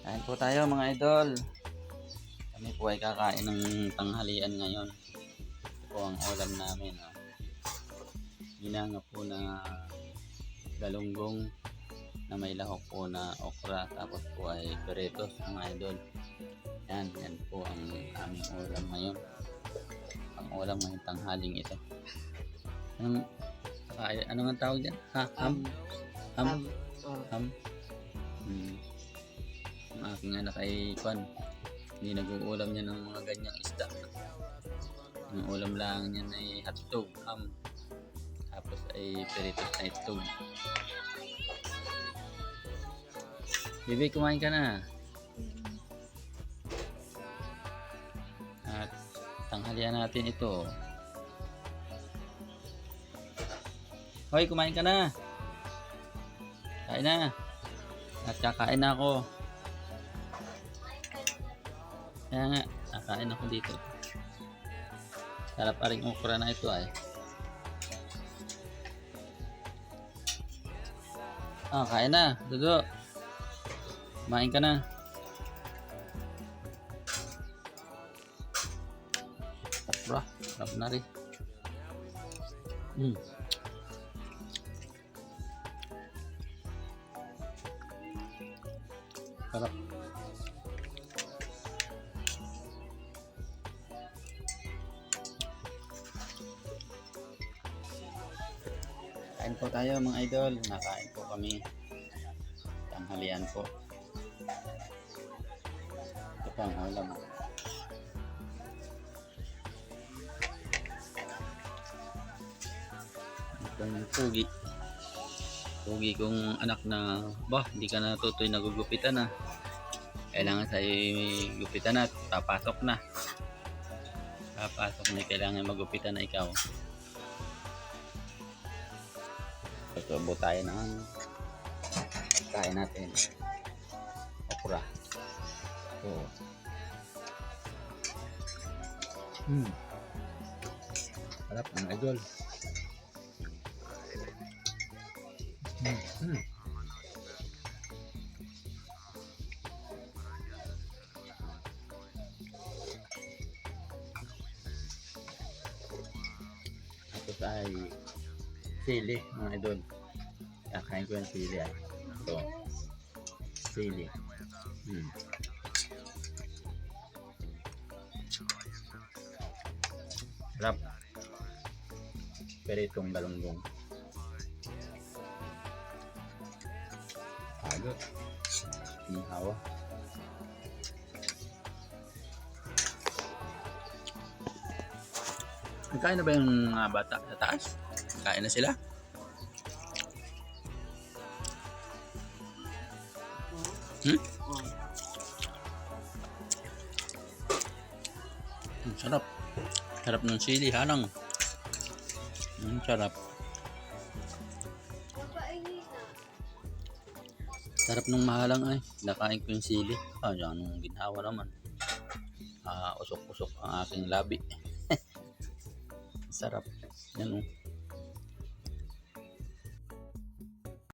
Kain po tayo mga idol. Kami po ay kakain ng tanghalian ngayon. Ito po ang ulam namin. Oh. Ginanga po na galunggong na may lahok po na okra. Tapos po ay peritos mga idol. Yan, yan po ang aming ulam ngayon. Ang ulam ngayong tanghaling ito. Anong, ay, ano nga tawag dyan? Ha? Ham? Ham? oh, Ham? Aking anak ay kwan. Hindi nag-uulam niya ng mga ganyang isda. Ang ulam lang niya ay hotdog, ham. Tapos ay peritos na itlog. Bibi, kumain ka na. At tanghalian natin ito. Hoy, kumain ka na. Kain na. At kakain na ako. Kaya nga, kakain ako dito. Sarap pa rin okra na ito ay. Ah, kain na. Dudo. Kumain ka na. Okra. Sarap na rin. Hmm. Sarap. Kain po tayo mga idol. Nakain po kami. Tanghalian po. Ito po ang ulam. Itong pugi. Pugi kong anak na, bah, hindi ka na tutoy nagugupitan na. Kailangan sa gupitan na papasok na. Papasok na kailangan magupitan na ikaw. Tutubo tayo ng kain natin. Okra. Oo. Hmm. Harap ng idol. Hmm. Hmm. Ay sili mga idol. Kakain ko yung sili ay. Ito. Sili. Hmm. Sarap. Pero itong galunggong. Agad. Inihawa. Nagkain na ba yung mga bata sa taas? Kain na sila? Hmm? Ang sarap. Sarap ng sili, halang. Ang sarap. Sarap ng mahalang ay. Nakain ko yung sili. Ah, yan nung ginhawa naman. Ah, usok-usok ang aking labi. Sarap. Yan.